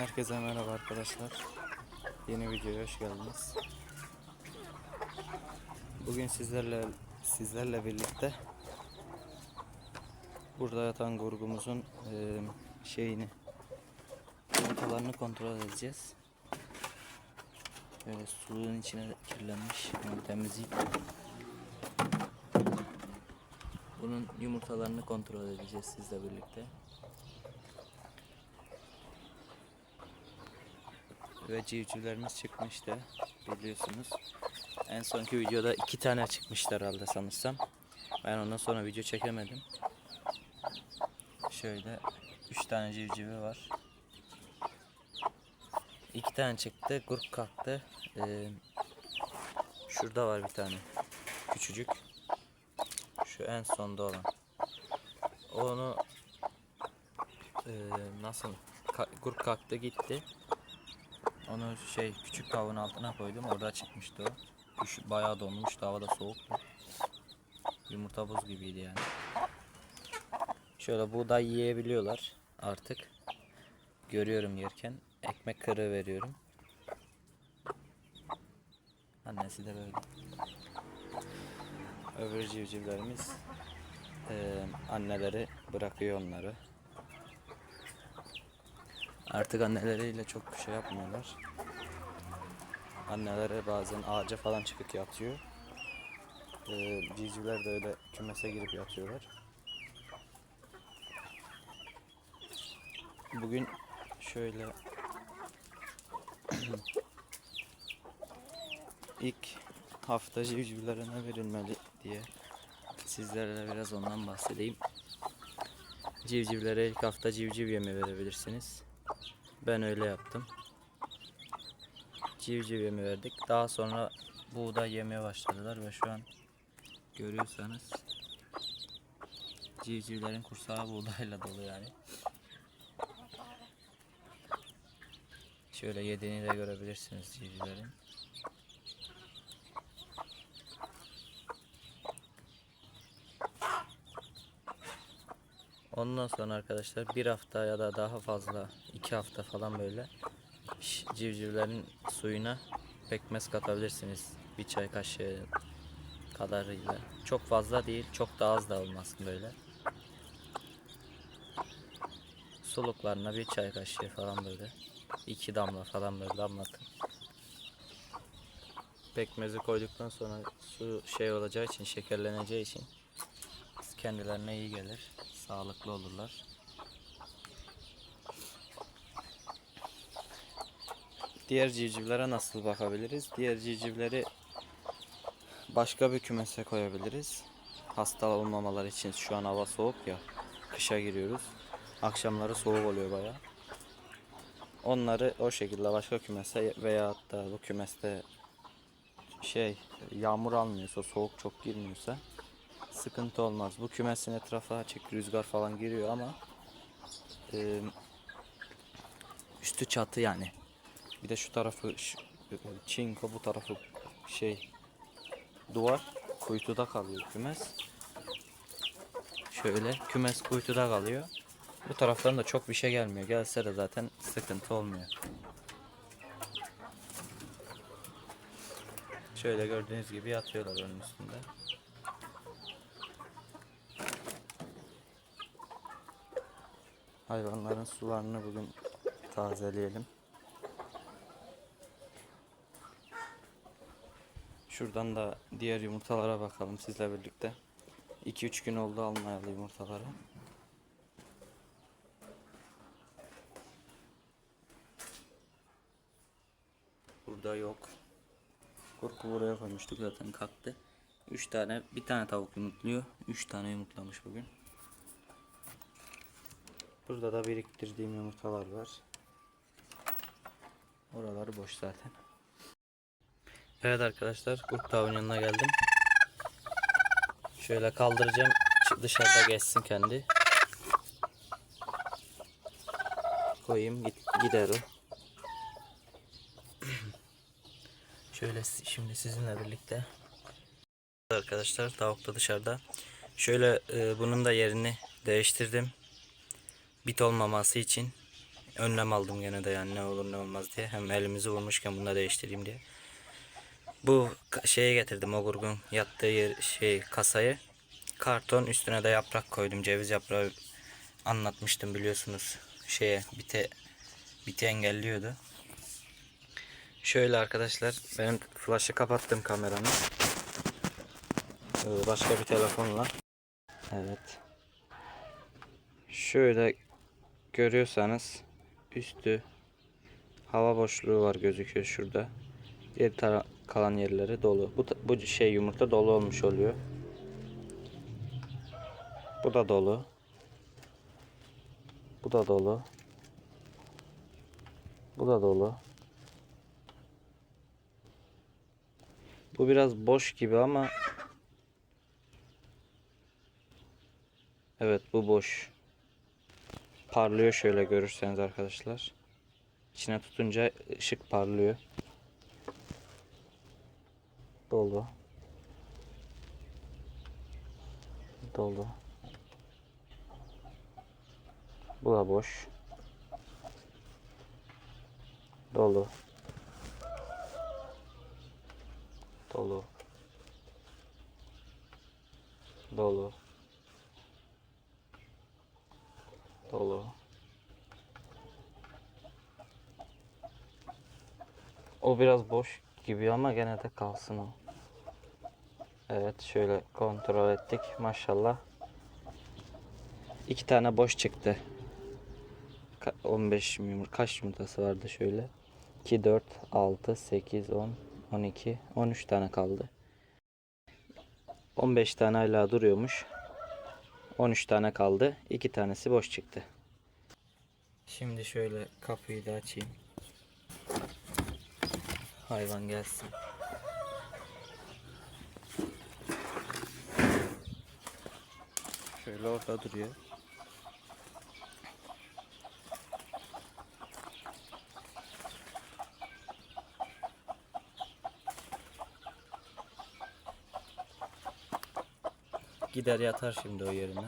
Herkese merhaba arkadaşlar. Yeni videoya hoş geldiniz. Bugün sizlerle sizlerle birlikte burada yatan kurgumuzun eee, şeyini yumurtalarını kontrol edeceğiz. Böyle suyun içine kirlenmiş. Onu temizleyip bunun yumurtalarını kontrol edeceğiz sizle birlikte. Ve civcivlerimiz çıkmıştı biliyorsunuz. En sonki videoda iki tane çıkmıştı herhalde sanırsam. Ben ondan sonra video çekemedim. Şöyle üç tane civcivi var. İki tane çıktı, grup kalktı. Ee, şurada var bir tane. Küçücük. Şu en sonda olan. Onu ee, nasıl? Grup kalktı gitti. Onu şey küçük tavuğun altına koydum. Orada çıkmıştı o. Düş- bayağı donmuştu. Hava da soğuktu. Yumurta buz gibiydi yani. Şöyle buğday yiyebiliyorlar artık. Görüyorum yerken. Ekmek kırığı veriyorum. Annesi de böyle. Öbür civcivlerimiz eee, anneleri bırakıyor onları. Artık anneleriyle çok bir şey yapmıyorlar. Anneleri bazen ağaca falan çıkıp yatıyor. Ee, civcivler de öyle kümese girip yatıyorlar. Bugün şöyle ilk hafta civcivlere ne verilmeli diye sizlerle biraz ondan bahsedeyim. Civcivlere ilk hafta civciv yemi verebilirsiniz. Ben öyle yaptım. Civciv yemi verdik. Daha sonra buğday yemeye başladılar ve şu an görüyorsanız civcivlerin kursağı buğdayla dolu yani. Şöyle yediğini de görebilirsiniz civcivlerin. Ondan sonra arkadaşlar bir hafta ya da daha fazla iki hafta falan böyle civcivlerin suyuna pekmez katabilirsiniz. Bir çay kaşığı kadarıyla. Çok fazla değil, çok da az da olmasın böyle. Suluklarına bir çay kaşığı falan böyle. iki damla falan böyle damlatın. Pekmezi koyduktan sonra su şey olacağı için, şekerleneceği için kendilerine iyi gelir. Sağlıklı olurlar. Diğer civcivlere nasıl bakabiliriz? Diğer civcivleri başka bir kümese koyabiliriz. Hasta olmamaları için şu an hava soğuk ya. Kışa giriyoruz. Akşamları soğuk oluyor baya. Onları o şekilde başka kümese veya hatta bu kümeste şey yağmur almıyorsa soğuk çok girmiyorsa sıkıntı olmaz. Bu kümesin etrafı açık rüzgar falan giriyor ama e, üstü çatı yani. Bir de şu tarafı şu- çinko bu tarafı şey duvar kuytuda kalıyor kümes. Şöyle kümes kuytuda kalıyor. Bu taraflarında çok bir şey gelmiyor. Gelse de zaten sıkıntı olmuyor. Şöyle gördüğünüz gibi yatıyorlar onun üstünde. Hayvanların sularını bugün tazeleyelim. Şuradan da diğer yumurtalara bakalım sizle birlikte. 2-3 gün oldu almayalı yumurtaları. Burada yok. Korku buraya koymuştuk zaten kalktı. 3 tane, bir tane tavuk yumurtluyor. 3 tane yumurtlamış bugün. Burada da biriktirdiğim yumurtalar var. Oraları boş zaten. Evet arkadaşlar kurt tavuğun yanına geldim. Şöyle kaldıracağım. Dışarıda geçsin kendi. Koyayım git, gider o. Şöyle şimdi sizinle birlikte. Arkadaşlar tavuk da dışarıda. Şöyle e, bunun da yerini değiştirdim. Bit olmaması için önlem aldım gene de yani ne olur ne olmaz diye. Hem elimizi vurmuşken bunu da değiştireyim diye. Bu şeye getirdim o gurgun yattığı yer, şey kasayı. Karton üstüne de yaprak koydum. Ceviz yaprağı anlatmıştım biliyorsunuz. Şeye bite biti engelliyordu. Şöyle arkadaşlar benim flaşı kapattım kameramı. Ee, Başka bir telefonla. Evet. Şöyle görüyorsanız üstü hava boşluğu var gözüküyor şurada. Diğer tara- kalan yerleri dolu. Bu, bu şey yumurta dolu olmuş oluyor. Bu da dolu. Bu da dolu. Bu da dolu. Bu biraz boş gibi ama Evet bu boş. Parlıyor şöyle görürseniz arkadaşlar. İçine tutunca ışık parlıyor. Dolu. Dolu. Bu da boş. Dolu. Dolu. Dolu. Dolu. O biraz boş gibi ama gene de kalsın o. Evet şöyle kontrol ettik maşallah. İki tane boş çıktı. Ka- 15 yumurta kaç yumurtası vardı şöyle? 2 4 6 8 10 12 13 tane kaldı. 15 tane hala duruyormuş. 13 tane kaldı. 2 tanesi boş çıktı. Şimdi şöyle kapıyı da açayım. Hayvan gelsin. Şöyle orada duruyor. Gider yatar şimdi o yerine.